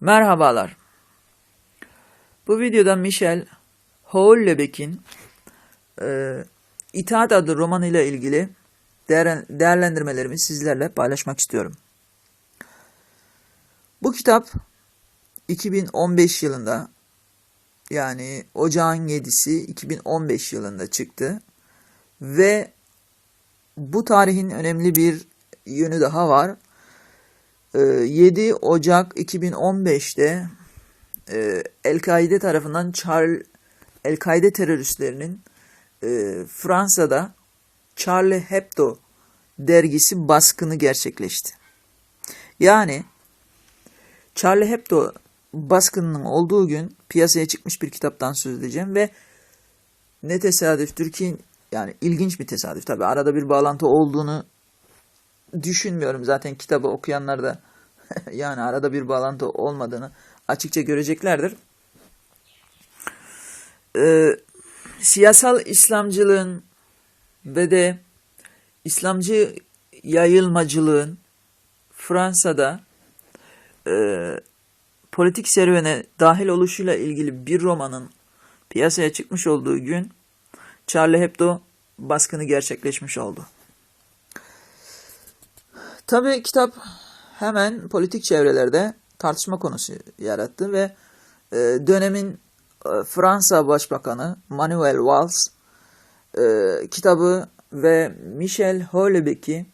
Merhabalar. Bu videoda Michel Houellebecq'in e, İtaat adlı romanı ile ilgili değer, değerlendirmelerimi sizlerle paylaşmak istiyorum. Bu kitap 2015 yılında yani ocağın 7'si 2015 yılında çıktı ve bu tarihin önemli bir yönü daha var. Ee, 7 Ocak 2015'te e, El-Kaide tarafından Charles El-Kaide teröristlerinin e, Fransa'da Charlie Hebdo dergisi baskını gerçekleşti. Yani Charlie Hebdo baskınının olduğu gün piyasaya çıkmış bir kitaptan söz edeceğim ve ne tesadüftür ki yani ilginç bir tesadüf tabi arada bir bağlantı olduğunu düşünmüyorum zaten kitabı okuyanlar da yani arada bir bağlantı olmadığını açıkça göreceklerdir. Ee, siyasal İslamcılığın ve de İslamcı yayılmacılığın Fransa'da e, politik serüvene dahil oluşuyla ilgili bir romanın piyasaya çıkmış olduğu gün Charlie Hebdo baskını gerçekleşmiş oldu. Tabi kitap hemen politik çevrelerde tartışma konusu yarattı ve e, dönemin e, Fransa Başbakanı Manuel Valls e, kitabı ve Michel Houellebecq'i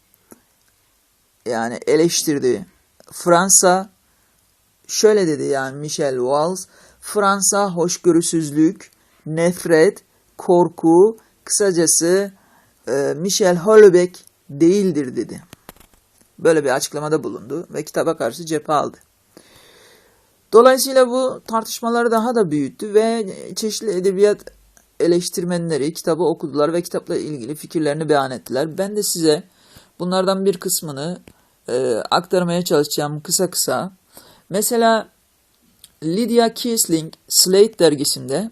yani eleştirdi. Fransa şöyle dedi yani Michel Valls Fransa hoşgörüsüzlük, nefret, korku, kısacası e, Michel Houellebecq değildir dedi. Böyle bir açıklamada bulundu ve kitaba karşı cephe aldı. Dolayısıyla bu tartışmaları daha da büyüttü ve çeşitli edebiyat eleştirmenleri kitabı okudular ve kitapla ilgili fikirlerini beyan ettiler. Ben de size bunlardan bir kısmını e, aktarmaya çalışacağım kısa kısa. Mesela Lydia Kiesling Slate dergisinde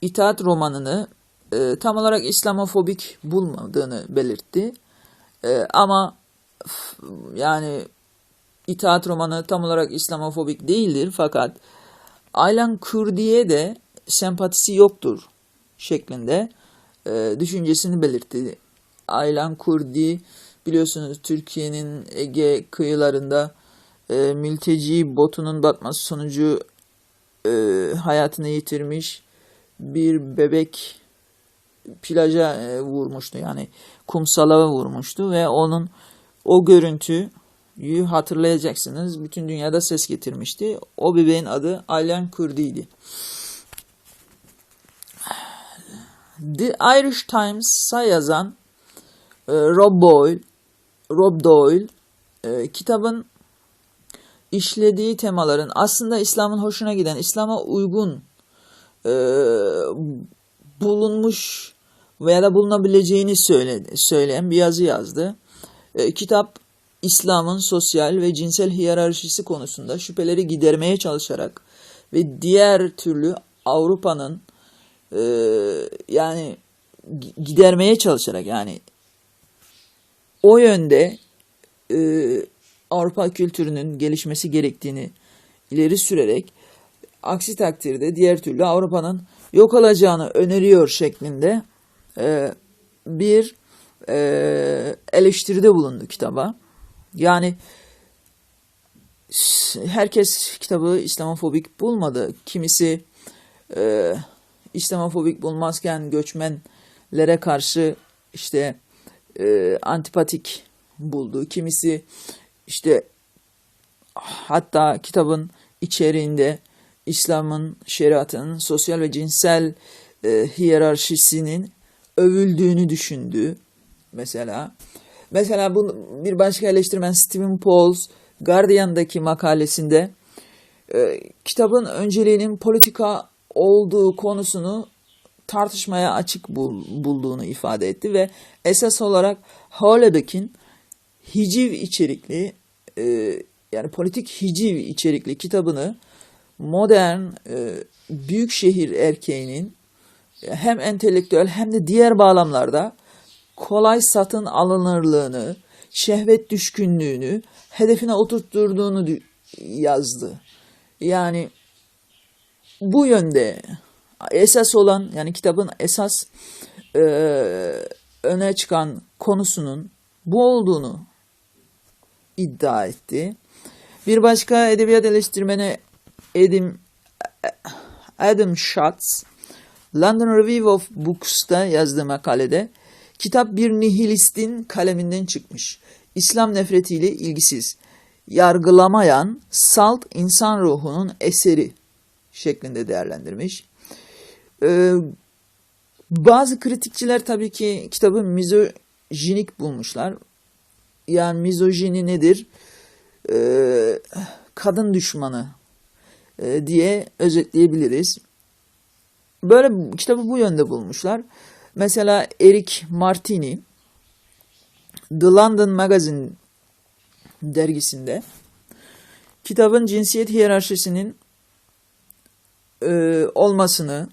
İtaat romanını e, tam olarak İslamofobik bulmadığını belirtti. E, ama yani İtaat romanı tam olarak İslamofobik değildir fakat Aylan Kurdi'ye de sempatisi yoktur şeklinde e, düşüncesini belirtti. Aylan Kurdi biliyorsunuz Türkiye'nin Ege kıyılarında e, mülteci botunun batması sonucu e, hayatını yitirmiş bir bebek plaja e, vurmuştu yani kumsala vurmuştu ve onun o görüntüyü hatırlayacaksınız. Bütün dünyada ses getirmişti. O bebeğin adı Aylan Kurdi'ydi. The Irish Times'a yazan e, Rob Boyle, Rob Doyle e, kitabın işlediği temaların aslında İslam'ın hoşuna giden, İslam'a uygun e, bulunmuş veya da bulunabileceğini söyledi, söyleyen bir yazı yazdı. E, kitap İslam'ın sosyal ve cinsel hiyerarşisi konusunda şüpheleri gidermeye çalışarak ve diğer türlü Avrupa'nın e, yani gi- gidermeye çalışarak yani o yönde e, Avrupa kültürünün gelişmesi gerektiğini ileri sürerek aksi takdirde diğer türlü Avrupa'nın yok olacağını öneriyor şeklinde e, bir e, eleştiride bulundu kitaba. Yani herkes kitabı İslamofobik bulmadı. Kimisi e, İslamofobik bulmazken göçmenlere karşı işte e, antipatik buldu. Kimisi işte hatta kitabın içeriğinde İslam'ın, şeriatın sosyal ve cinsel e, hiyerarşisinin övüldüğünü düşündü mesela. Mesela bu bir başka eleştirmen Stephen Pauls Guardian'daki makalesinde e, kitabın önceliğinin politika olduğu konusunu tartışmaya açık bul- bulduğunu ifade etti ve esas olarak Houellebecq'in hiciv içerikli e, yani politik hiciv içerikli kitabını modern e, büyük şehir erkeğinin hem entelektüel hem de diğer bağlamlarda kolay satın alınırlığını, şehvet düşkünlüğünü hedefine oturtturduğunu yazdı. Yani bu yönde esas olan yani kitabın esas e, öne çıkan konusunun bu olduğunu iddia etti. Bir başka edebiyat eleştirmeni Edim, Adam Schatz, London Review of Books'ta yazdığı makalede kitap bir nihilistin kaleminden çıkmış. İslam nefretiyle ilgisiz, yargılamayan salt insan ruhunun eseri şeklinde değerlendirmiş. Ee, bazı kritikçiler tabii ki kitabı mizojinik bulmuşlar. Yani mizojini nedir? Ee, kadın düşmanı e, diye özetleyebiliriz. Böyle kitabı bu yönde bulmuşlar. Mesela Eric Martini The London Magazine dergisinde kitabın cinsiyet hiyerarşisinin e, olmasını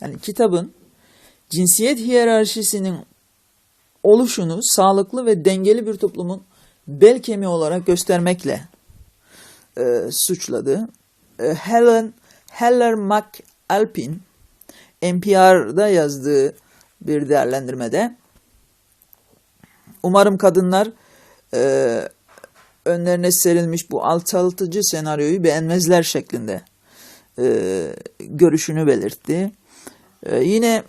yani kitabın cinsiyet hiyerarşisinin oluşunu sağlıklı ve dengeli bir toplumun bel kemiği olarak göstermekle e, suçladı. E, Helen Heller McAlpin NPR'da yazdığı bir değerlendirmede umarım kadınlar e, önlerine serilmiş bu alçaltıcı senaryoyu beğenmezler şeklinde e, görüşünü belirtti. E, yine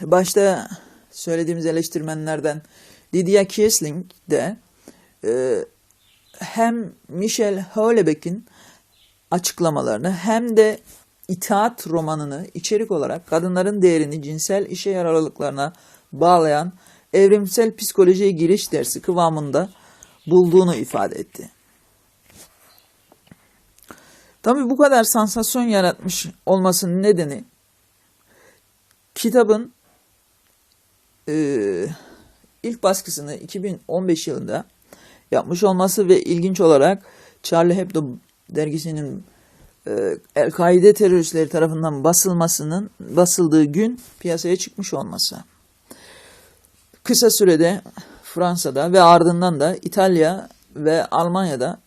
başta söylediğimiz eleştirmenlerden Lydia Kiesling de e, hem Michel Houellebecq'in açıklamalarını hem de İtaat romanını içerik olarak kadınların değerini cinsel işe yararlılıklarına bağlayan evrimsel psikolojiye giriş dersi kıvamında bulduğunu ifade etti. Tabii bu kadar sansasyon yaratmış olmasının nedeni kitabın e, ilk baskısını 2015 yılında yapmış olması ve ilginç olarak Charlie Hebdo dergisinin El-Kaide teröristleri tarafından basılmasının basıldığı gün piyasaya çıkmış olması. Kısa sürede Fransa'da ve ardından da İtalya ve Almanya'da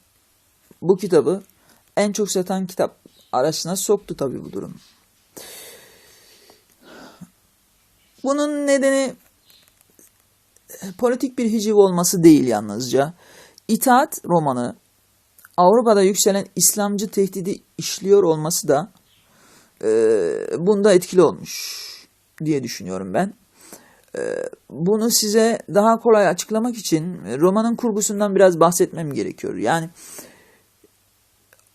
bu kitabı en çok satan kitap arasına soktu tabii bu durum. Bunun nedeni politik bir hiciv olması değil yalnızca. İtaat romanı Avrupa'da yükselen İslamcı tehdidi işliyor olması da e, bunda etkili olmuş diye düşünüyorum ben. E, bunu size daha kolay açıklamak için romanın kurgusundan biraz bahsetmem gerekiyor. Yani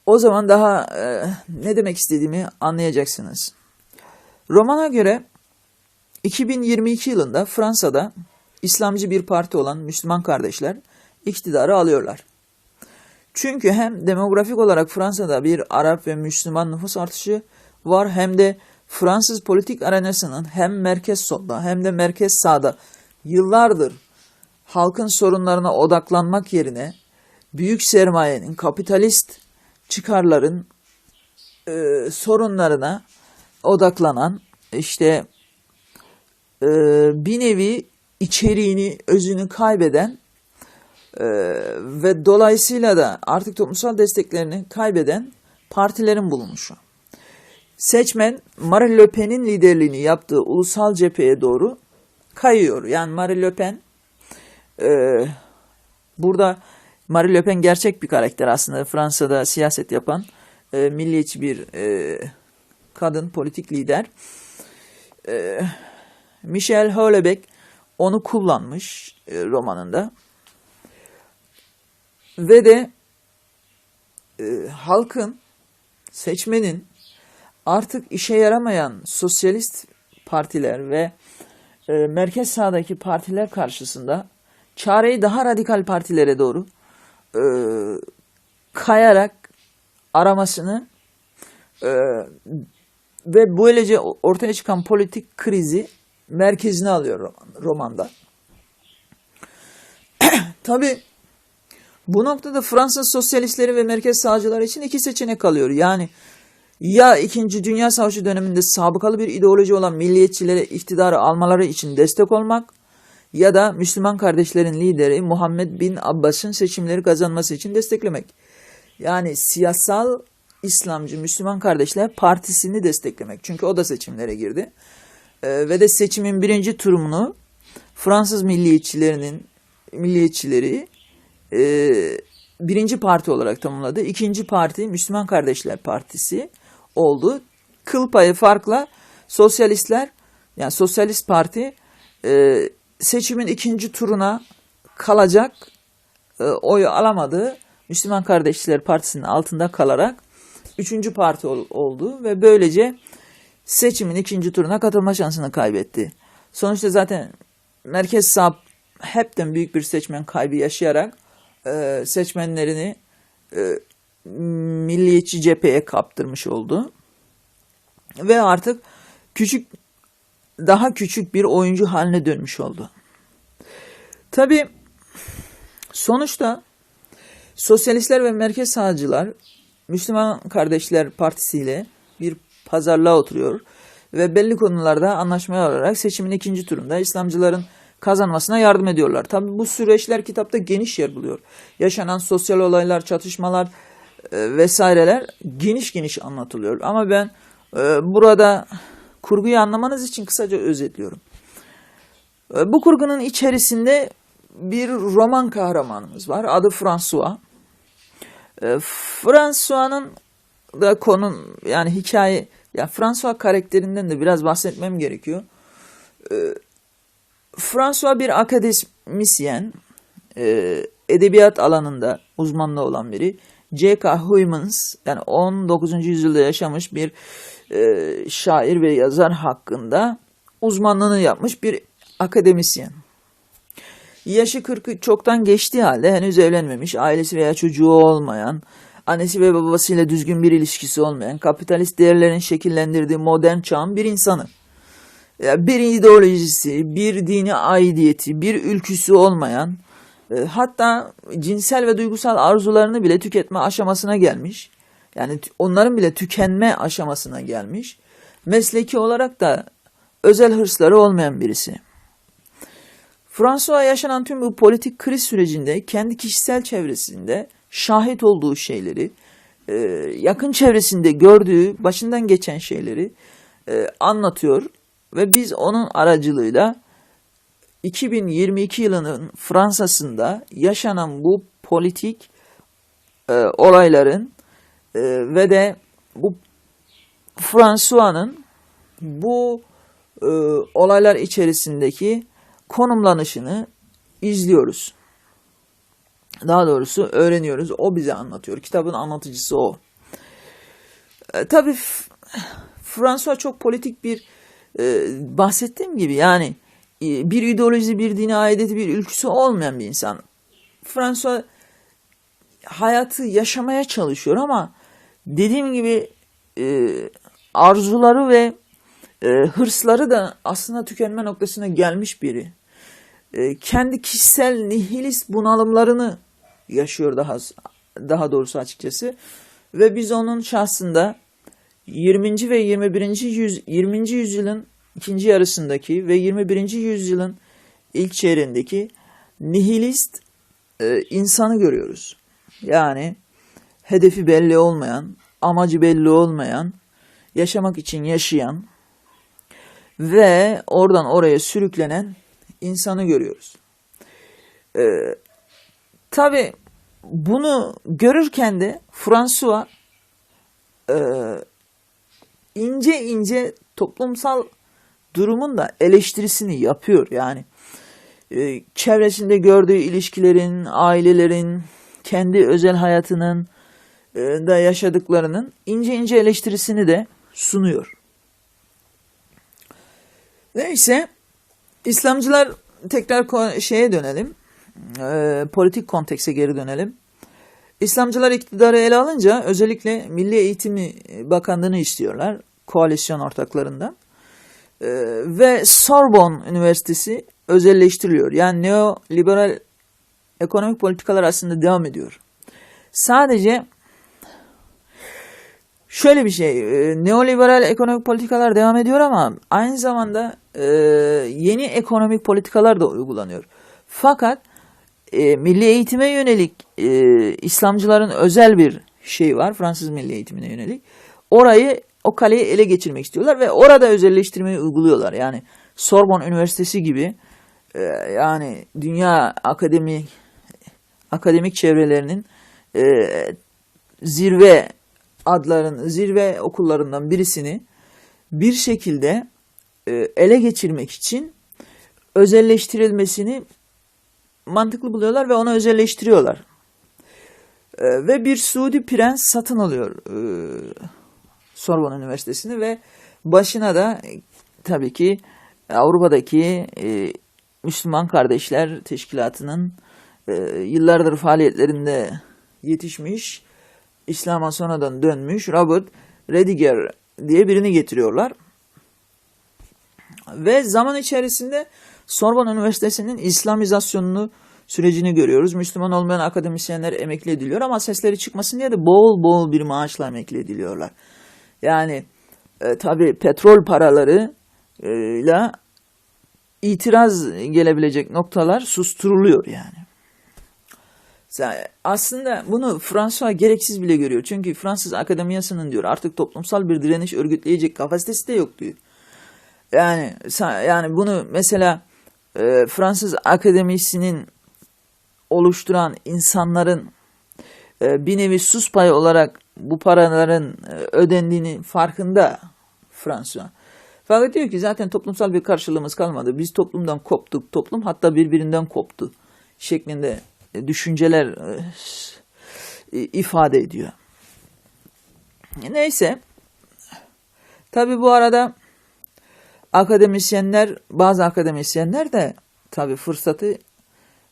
o zaman daha e, ne demek istediğimi anlayacaksınız. Romana göre 2022 yılında Fransa'da İslamcı bir parti olan Müslüman kardeşler iktidarı alıyorlar. Çünkü hem demografik olarak Fransa'da bir Arap ve Müslüman nüfus artışı var hem de Fransız politik arenasının hem merkez solda hem de merkez sağda yıllardır halkın sorunlarına odaklanmak yerine büyük sermayenin, kapitalist çıkarların e, sorunlarına odaklanan işte e, bir nevi içeriğini, özünü kaybeden ee, ve dolayısıyla da artık toplumsal desteklerini kaybeden partilerin bulunuşu. Seçmen Marine Le Pen'in liderliğini yaptığı ulusal cepheye doğru kayıyor. Yani Marine Le Pen e, burada Marine Le Pen gerçek bir karakter aslında Fransa'da siyaset yapan e, milliyetçi bir e, kadın politik lider. E, Michel Houellebecq onu kullanmış e, romanında ve de e, halkın, seçmenin artık işe yaramayan sosyalist partiler ve e, merkez sağdaki partiler karşısında çareyi daha radikal partilere doğru e, kayarak aramasını e, ve böylece ortaya çıkan politik krizi merkezine alıyor roman, romanda. Tabi bu noktada Fransız sosyalistleri ve merkez sağcılar için iki seçenek kalıyor. Yani ya 2. Dünya Savaşı döneminde sabıkalı bir ideoloji olan milliyetçilere iktidarı almaları için destek olmak ya da Müslüman kardeşlerin lideri Muhammed bin Abbas'ın seçimleri kazanması için desteklemek. Yani siyasal İslamcı Müslüman Kardeşler Partisi'ni desteklemek. Çünkü o da seçimlere girdi. Ee, ve de seçimin birinci turunu Fransız milliyetçilerinin milliyetçileri e, birinci parti olarak tamamladı. İkinci parti Müslüman Kardeşler Partisi oldu. Kıl payı farkla sosyalistler yani sosyalist parti e, seçimin ikinci turuna kalacak e, oyu alamadı. Müslüman Kardeşler Partisi'nin altında kalarak üçüncü parti ol- oldu ve böylece seçimin ikinci turuna katılma şansını kaybetti. Sonuçta zaten merkez sağ hepten büyük bir seçmen kaybı yaşayarak e, seçmenlerini e, milliyetçi cepheye kaptırmış oldu. Ve artık küçük daha küçük bir oyuncu haline dönmüş oldu. Tabi sonuçta sosyalistler ve merkez sağcılar Müslüman Kardeşler Partisi ile bir pazarlığa oturuyor ve belli konularda anlaşmaya olarak seçimin ikinci turunda İslamcıların kazanmasına yardım ediyorlar. Tabi bu süreçler kitapta geniş yer buluyor. Yaşanan sosyal olaylar, çatışmalar e, vesaireler geniş geniş anlatılıyor. Ama ben e, burada kurguyu anlamanız için kısaca özetliyorum. E, bu kurgunun içerisinde bir roman kahramanımız var. Adı François. E, François'ın da konun yani hikaye ya François karakterinden de biraz bahsetmem gerekiyor. E, François bir akademisyen, e, edebiyat alanında uzmanlığı olan biri. J.K. Huymans yani 19. yüzyılda yaşamış bir e, şair ve yazar hakkında uzmanlığını yapmış bir akademisyen. Yaşı 40'ı çoktan geçtiği halde henüz evlenmemiş, ailesi veya çocuğu olmayan, annesi ve babasıyla düzgün bir ilişkisi olmayan, kapitalist değerlerin şekillendirdiği modern çağın bir insanı. Bir ideolojisi, bir dini aidiyeti, bir ülküsü olmayan, e, hatta cinsel ve duygusal arzularını bile tüketme aşamasına gelmiş. Yani onların bile tükenme aşamasına gelmiş. Mesleki olarak da özel hırsları olmayan birisi. François yaşanan tüm bu politik kriz sürecinde kendi kişisel çevresinde şahit olduğu şeyleri, e, yakın çevresinde gördüğü, başından geçen şeyleri e, anlatıyor ve biz onun aracılığıyla 2022 yılının Fransa'sında yaşanan bu politik e, olayların e, ve de bu François'nın bu e, olaylar içerisindeki konumlanışını izliyoruz. Daha doğrusu öğreniyoruz. O bize anlatıyor. Kitabın anlatıcısı o. E, tabii François çok politik bir e, bahsettiğim gibi yani e, bir ideoloji, bir dini aidiyeti, bir ülküsü olmayan bir insan. François hayatı yaşamaya çalışıyor ama dediğim gibi e, arzuları ve hırsları da aslında tükenme noktasına gelmiş biri. Kendi kişisel nihilist bunalımlarını yaşıyor daha daha doğrusu açıkçası ve biz onun şahsında 20. ve 21. Yüz, 20. yüzyılın ikinci yarısındaki ve 21. yüzyılın ilk çeyreğindeki nihilist e, insanı görüyoruz. Yani hedefi belli olmayan, amacı belli olmayan, yaşamak için yaşayan ve oradan oraya sürüklenen insanı görüyoruz. Ee, Tabi bunu görürken de François e, ince ince toplumsal durumun da eleştirisini yapıyor. Yani e, çevresinde gördüğü ilişkilerin, ailelerin, kendi özel hayatının e, da yaşadıklarının ince ince eleştirisini de sunuyor. Neyse İslamcılar tekrar şeye dönelim. E, politik kontekse geri dönelim. İslamcılar iktidarı ele alınca özellikle Milli Eğitimi Bakanlığı'nı istiyorlar koalisyon ortaklarından. E, ve Sorbonne Üniversitesi özelleştiriliyor. Yani neoliberal ekonomik politikalar aslında devam ediyor. Sadece şöyle bir şey, e, neoliberal ekonomik politikalar devam ediyor ama aynı zamanda e, yeni ekonomik politikalar da uygulanıyor. Fakat e, milli eğitime yönelik e, İslamcıların özel bir şey var Fransız milli eğitimine yönelik. Orayı o kaleyi ele geçirmek istiyorlar ve orada özelleştirmeyi uyguluyorlar. Yani Sorbonne Üniversitesi gibi e, yani dünya akademi akademik çevrelerinin e, zirve adların zirve okullarından birisini bir şekilde e, ele geçirmek için özelleştirilmesini mantıklı buluyorlar ve onu özelleştiriyorlar. E, ve bir Suudi prens satın alıyor e, Üniversitesi'ni ve başına da tabii ki Avrupa'daki e, Müslüman Kardeşler Teşkilatı'nın e, yıllardır faaliyetlerinde yetişmiş, İslam'a sonradan dönmüş Robert Rediger diye birini getiriyorlar. Ve zaman içerisinde Sorbonne Üniversitesi'nin İslamizasyonunu sürecini görüyoruz. Müslüman olmayan akademisyenler emekli ediliyor ama sesleri çıkmasın diye de bol bol bir maaşla emekli ediliyorlar. Yani e, tabi petrol paralarıyla itiraz gelebilecek noktalar susturuluyor yani. Aslında bunu François gereksiz bile görüyor. Çünkü Fransız akademiyasının diyor artık toplumsal bir direniş örgütleyecek kapasitesi de yok diyor. Yani yani bunu mesela e, Fransız akademisinin oluşturan insanların e, bir nevi sus payı olarak bu paraların e, ödendiğini farkında François. Fakat diyor ki zaten toplumsal bir karşılığımız kalmadı. Biz toplumdan koptuk. Toplum hatta birbirinden koptu şeklinde e, düşünceler e, ifade ediyor. Neyse. Tabi bu arada akademisyenler, bazı akademisyenler de tabi fırsatı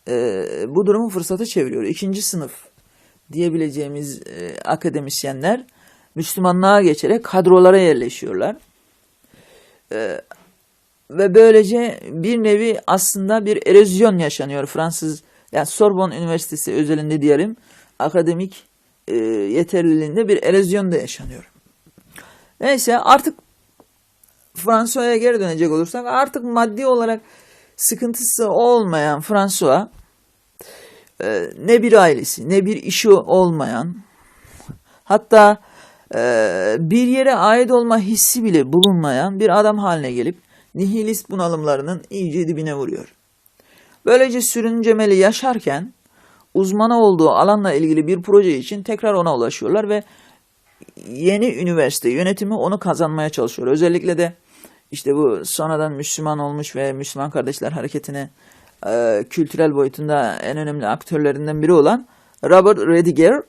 e, bu durumu fırsatı çeviriyor. İkinci sınıf diyebileceğimiz akademisyenler Müslümanlığa geçerek kadrolara yerleşiyorlar. ve böylece bir nevi aslında bir erozyon yaşanıyor Fransız yani Sorbonne Üniversitesi özelinde diyelim akademik e, yeterliliğinde bir erozyon da yaşanıyor. Neyse artık François'a geri dönecek olursak artık maddi olarak sıkıntısı olmayan François e, ne bir ailesi ne bir işi olmayan hatta e, bir yere ait olma hissi bile bulunmayan bir adam haline gelip nihilist bunalımlarının iyice dibine vuruyor. Böylece sürüncemeli yaşarken uzmanı olduğu alanla ilgili bir proje için tekrar ona ulaşıyorlar ve yeni üniversite yönetimi onu kazanmaya çalışıyor. Özellikle de işte bu sonradan Müslüman olmuş ve Müslüman Kardeşler Hareketi'ne kültürel boyutunda en önemli aktörlerinden biri olan Robert Rediger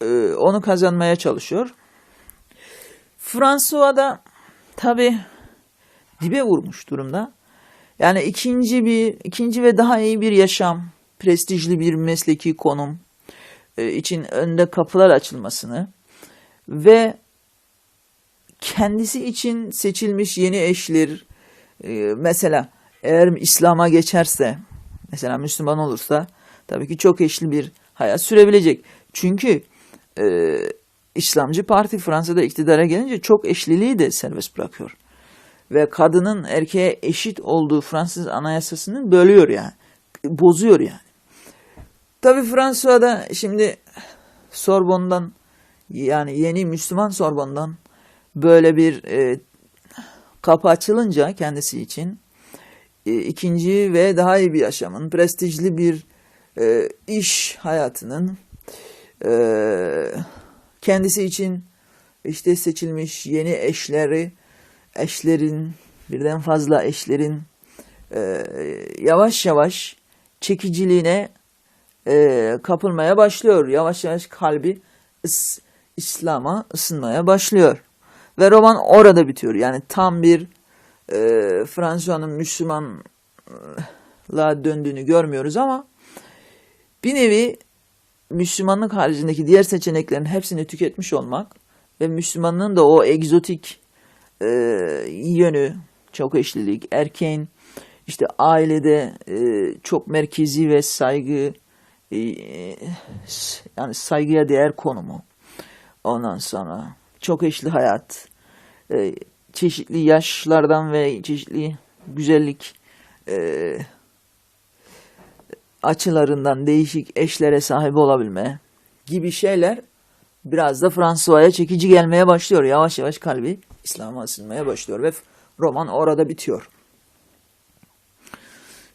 e, onu kazanmaya çalışıyor. François da tabi dibe vurmuş durumda. Yani ikinci bir, ikinci ve daha iyi bir yaşam, prestijli bir mesleki konum e, için önde kapılar açılmasını ve kendisi için seçilmiş yeni eşler, e, mesela eğer İslam'a geçerse, mesela Müslüman olursa tabii ki çok eşli bir hayat sürebilecek. Çünkü e, İslamcı Parti Fransa'da iktidara gelince çok eşliliği de serbest bırakıyor ve kadının erkeğe eşit olduğu Fransız anayasasını bölüyor yani. Bozuyor yani. Tabi Fransa'da şimdi Sorbon'dan yani yeni Müslüman Sorbon'dan böyle bir e, kapı açılınca kendisi için e, ikinci ve daha iyi bir yaşamın, prestijli bir e, iş hayatının e, kendisi için işte seçilmiş yeni eşleri eşlerin, birden fazla eşlerin e, yavaş yavaş çekiciliğine e, kapılmaya başlıyor. Yavaş yavaş kalbi is, İslam'a ısınmaya başlıyor. Ve roman orada bitiyor. Yani tam bir e, Fransa'nın Müslümanla döndüğünü görmüyoruz ama bir nevi Müslümanlık haricindeki diğer seçeneklerin hepsini tüketmiş olmak ve Müslümanlığın da o egzotik e, yönü çok eşlilik, erkeğin işte ailede e, çok merkezi ve saygı e, yani saygıya değer konumu. Ondan sonra çok eşli hayat, e, çeşitli yaşlardan ve çeşitli güzellik e, açılarından değişik eşlere sahip olabilme, gibi şeyler biraz da François'a çekici gelmeye başlıyor. Yavaş yavaş kalbi İslam'a ısınmaya başlıyor ve roman orada bitiyor.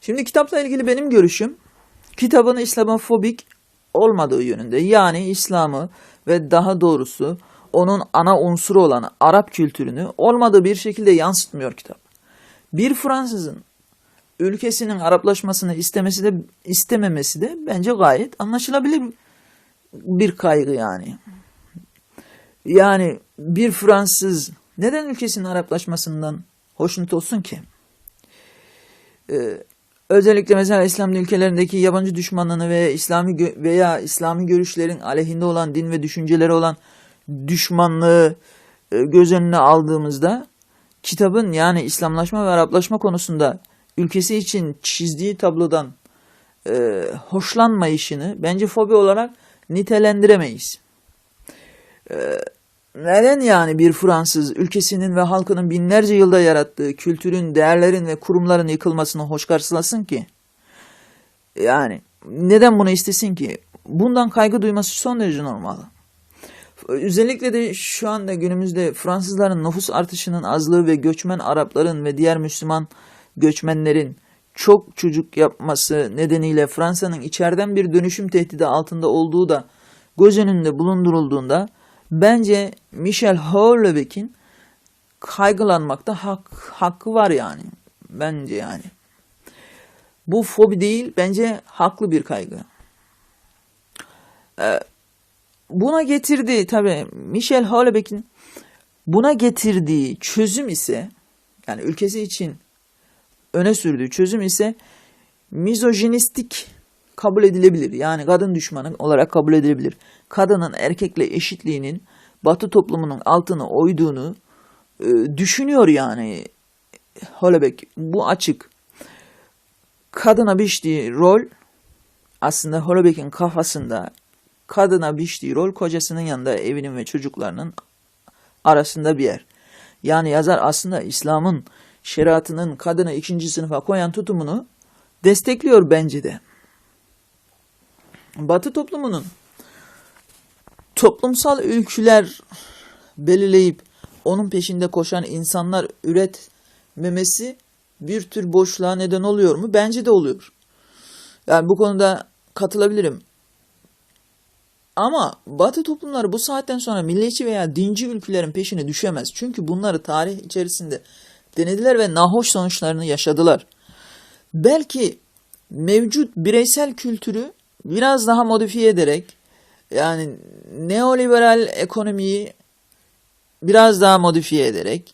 Şimdi kitapla ilgili benim görüşüm kitabın İslamofobik olmadığı yönünde. Yani İslam'ı ve daha doğrusu onun ana unsuru olan Arap kültürünü olmadığı bir şekilde yansıtmıyor kitap. Bir Fransızın ülkesinin Araplaşmasını istemesi de istememesi de bence gayet anlaşılabilir bir kaygı yani. Yani bir Fransız neden ülkesinin Araplaşmasından hoşnut olsun ki? Ee, özellikle mesela İslam ülkelerindeki yabancı düşmanlığını ve İslami veya İslami görüşlerin aleyhinde olan din ve düşünceleri olan düşmanlığı e, göz önüne aldığımızda kitabın yani İslamlaşma ve Araplaşma konusunda ülkesi için çizdiği tablodan e, hoşlanmayışını bence fobi olarak nitelendiremeyiz. E, neden yani bir Fransız ülkesinin ve halkının binlerce yılda yarattığı kültürün, değerlerin ve kurumların yıkılmasını hoş karşılasın ki? Yani neden bunu istesin ki? Bundan kaygı duyması son derece normal. Özellikle de şu anda günümüzde Fransızların nüfus artışının azlığı ve göçmen Arapların ve diğer Müslüman göçmenlerin çok çocuk yapması nedeniyle Fransa'nın içeriden bir dönüşüm tehdidi altında olduğu da göz önünde bulundurulduğunda bence Michel Houellebecq'in kaygılanmakta hak, hakkı var yani. Bence yani. Bu fobi değil, bence haklı bir kaygı. Ee, buna getirdiği tabii Michel Houellebecq'in buna getirdiği çözüm ise yani ülkesi için öne sürdüğü çözüm ise mizojinistik kabul edilebilir. Yani kadın düşmanı olarak kabul edilebilir. Kadının erkekle eşitliğinin Batı toplumunun altına oyduğunu e, düşünüyor yani Holebek. Bu açık. Kadına biçtiği rol aslında Holebek'in kafasında kadına biçtiği rol kocasının yanında evinin ve çocuklarının arasında bir yer. Yani yazar aslında İslam'ın şeriatının kadını ikinci sınıfa koyan tutumunu destekliyor bence de. Batı toplumunun toplumsal ülküler belirleyip onun peşinde koşan insanlar üretmemesi bir tür boşluğa neden oluyor mu? Bence de oluyor. Yani bu konuda katılabilirim. Ama Batı toplumları bu saatten sonra milliyetçi veya dinci ülkelerin peşine düşemez. Çünkü bunları tarih içerisinde denediler ve nahoş sonuçlarını yaşadılar. Belki mevcut bireysel kültürü biraz daha modifiye ederek yani neoliberal ekonomiyi biraz daha modifiye ederek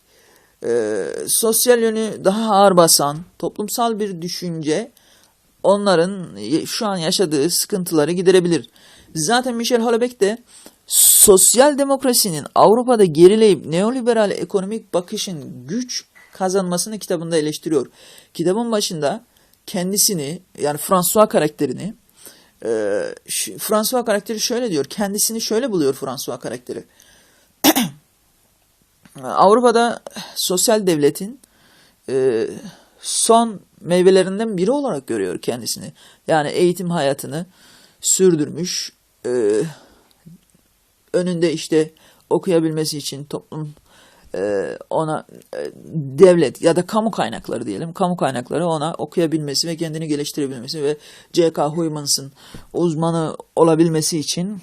e, sosyal yönü daha ağır basan toplumsal bir düşünce onların şu an yaşadığı sıkıntıları giderebilir. Zaten Michel Houellebecq de sosyal demokrasinin Avrupa'da gerileyip neoliberal ekonomik bakışın güç kazanmasını kitabında eleştiriyor. Kitabın başında kendisini yani François karakterini e, François karakteri şöyle diyor. Kendisini şöyle buluyor François karakteri. Avrupa'da sosyal devletin e, son meyvelerinden biri olarak görüyor kendisini. Yani eğitim hayatını sürdürmüş, e, önünde işte okuyabilmesi için toplum e, ona e, devlet ya da kamu kaynakları diyelim, kamu kaynakları ona okuyabilmesi ve kendini geliştirebilmesi ve J.K. Huymans'ın uzmanı olabilmesi için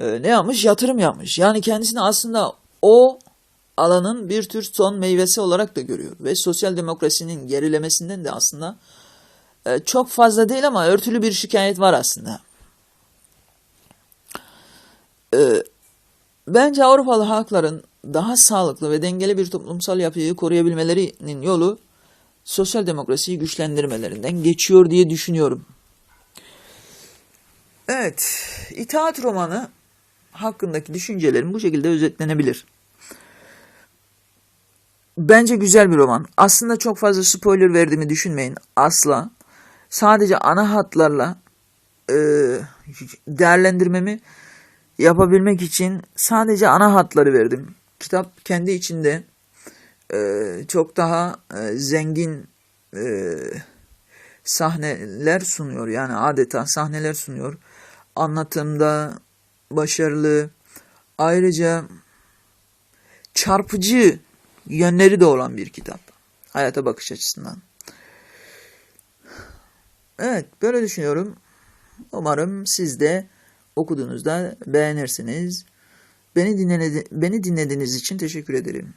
e, ne yapmış? Yatırım yapmış. Yani kendisini aslında o alanın bir tür son meyvesi olarak da görüyor. Ve sosyal demokrasinin gerilemesinden de aslında e, çok fazla değil ama örtülü bir şikayet var aslında. E, bence Avrupalı halkların daha sağlıklı ve dengeli bir toplumsal yapıyı koruyabilmelerinin yolu sosyal demokrasiyi güçlendirmelerinden geçiyor diye düşünüyorum. Evet, İtaat romanı hakkındaki düşüncelerim bu şekilde özetlenebilir. Bence güzel bir roman. Aslında çok fazla spoiler verdiğimi düşünmeyin. Asla. Sadece ana hatlarla e, değerlendirmemi yapabilmek için sadece ana hatları verdim. Kitap kendi içinde e, çok daha e, zengin e, sahneler sunuyor. Yani adeta sahneler sunuyor. anlatımda başarılı. Ayrıca çarpıcı yönleri de olan bir kitap. Hayata bakış açısından. Evet, böyle düşünüyorum. Umarım siz de okuduğunuzda beğenirsiniz. Beni dinledi- beni dinlediğiniz için teşekkür ederim.